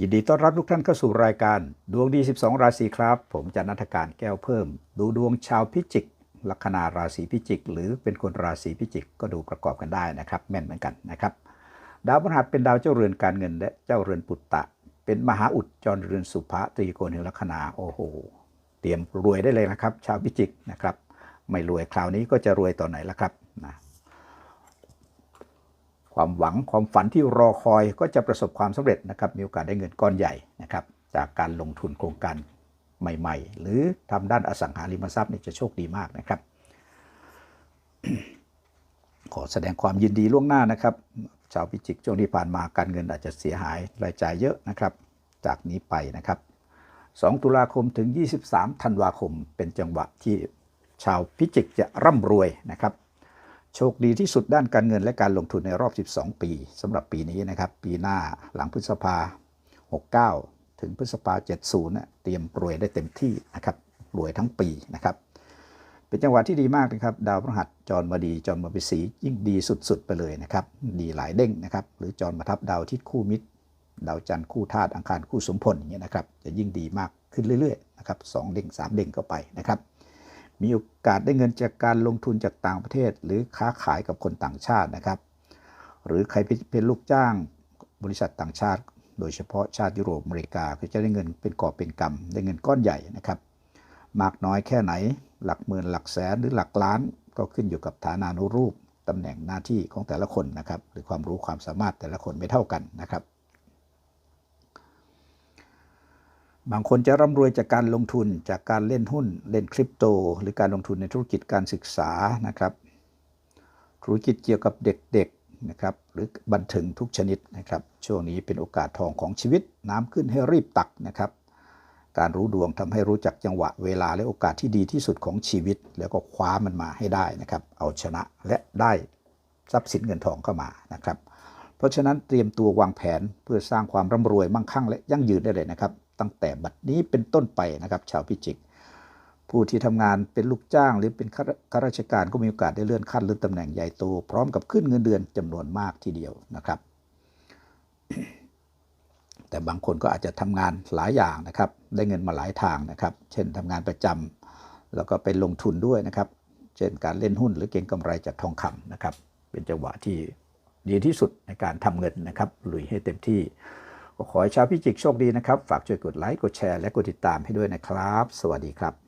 ยินดีต้อนรับทุกท่านเข้าสู่รายการ ดวงดี 12 ราศีครับ ผมจันนัฐการแก้วเพิ่ม ดูดวงชาวพิจิก ลัคนาราศีพิจิก หรือเป็นคนราศีพิจิก ก็ดูประกอบกันได้นะครับ แม่นเหมือนกันนะครับ ดาวพฤหัสเป็นดาวเจ้าเรือนการเงิน และเจ้าเรือนปุตตะ เป็นมหาอุดจรเรือนสุภะตรีโกณแห่งลัคนาโอ้โห เตรียมรวยได้เลยนะครับ ชาวพิจิกนะครับ ไม่รวยคราวนี้ก็จะรวยตอนไหนล่ะครับนะ ความหวังความฝันที่รอคอยก็จะประสบความสำเร็จนะครับมีโอกาสได้เงินก้อนใหญ่นะครับจากการลงทุนโครงการใหม่ ๆ หรือทำด้านอสังหาริมทรัพย์นี่จะโชคดีมากนะครับ ขอแสดงความยินดีล่วงหน้านะครับชาวพิจิกช่วงที่ผ่านมาการเงินอาจจะเสียหายรายจ่ายเยอะนะครับ จากนี้ไปนะครับ 2 ตุลาคมถึง 23 ธันวาคม เป็นจังหวะที่ชาวพิจิกจะร่ำรวยนะครับ โชคดีที่สุดด้านการเงินและการลงทุนในรอบ 12 ปีสำหรับปีนี้นะครับ ปีหน้าหลังพฤษภา 69 ถึงพฤษภา 70นะเตรียมรวยได้เต็มที่นะครับรวยทั้งปีนะครับ เป็นจังหวะที่ดีมากนะครับ ดาวพฤหัสจรมาดีจรมาเป็นสียิ่งดีสุดๆ ไปเลยนะครับ ดีหลายเด้งนะครับ หรือจรมาทับดาวทิตย์คู่มิตร ดาวจันทร์คู่ธาตุอังคารคู่สมพลอย่างเงี้ยนะครับ จะยิ่งดีมากขึ้นเรื่อยๆนะครับสองเด้งสามเด้งก็ไปนะครับ มีโอกาสได้เงินจากการลงทุนจากต่างประเทศ หรือค้าขายกับคนต่างชาตินะครับ หรือใครเป็นลูกจ้างบริษัทต่างชาติ โดยเฉพาะชาติยุโรปอเมริกาก็จะได้เงินเป็นกอบเป็นกำได้เงินก้อนใหญ่นะครับ มากน้อยแค่ไหน หลักหมื่นหลักแสนหรือหลักล้านก็ขึ้นอยู่กับฐานานุรูปตำแหน่งหน้าที่ของแต่ละคนนะครับ หรือความรู้ความสามารถแต่ละคนไม่เท่ากันนะครับ บางคนจะร่ำรวยจากการลงทุนจากการเล่นหุ้น เล่นคริปโต หรือการลงทุนในธุรกิจการศึกษานะครับ ธุรกิจเกี่ยวกับเด็กๆนะครับ หรือบันเทิงทุกชนิดนะครับ ช่วงนี้เป็นโอกาสทองของชีวิต น้ำขึ้นให้รีบตักนะครับ การรู้ดวงทำให้รู้จักจังหวะเวลาและโอกาสที่ดีที่สุดของชีวิต แล้วก็คว้ามันมาให้ได้นะครับ เอาชนะและได้ทรัพย์สินเงินทองเข้ามานะครับ เพราะฉะนั้นเตรียมตัววางแผนเพื่อสร้างความร่ำรวยมั่งคั่งและยั่งยืนได้เลยนะครับ ตั้งแต่บัดนี้เป็นต้นไปนะครับ ชาวพิจิก ผู้ที่ทำงานเป็นลูกจ้างหรือเป็นข้าราชการก็มีโอกาสได้เลื่อนขั้นหรือตำแหน่งใหญ่โตพร้อมกับขึ้นเงินเดือนจำนวนมากทีเดียวนะครับ แต่บางคนก็อาจจะทำงานหลายอย่างนะครับ ได้เงินมาหลายทางนะครับ เช่นทำงานประจำแล้วก็ไปลงทุนด้วยนะครับ เช่นการเล่นหุ้นหรือเก็งกำไรจากทองคำนะครับ เป็นจังหวะที่ดีที่สุดในการทำเงินนะครับลุยให้เต็มที่ ก็ขอให้ชาวพิจิกโชคดีนะครับ ฝากช่วยกดไลค์ กดแชร์ และกดติดตามให้ด้วยนะครับ สวัสดีครับ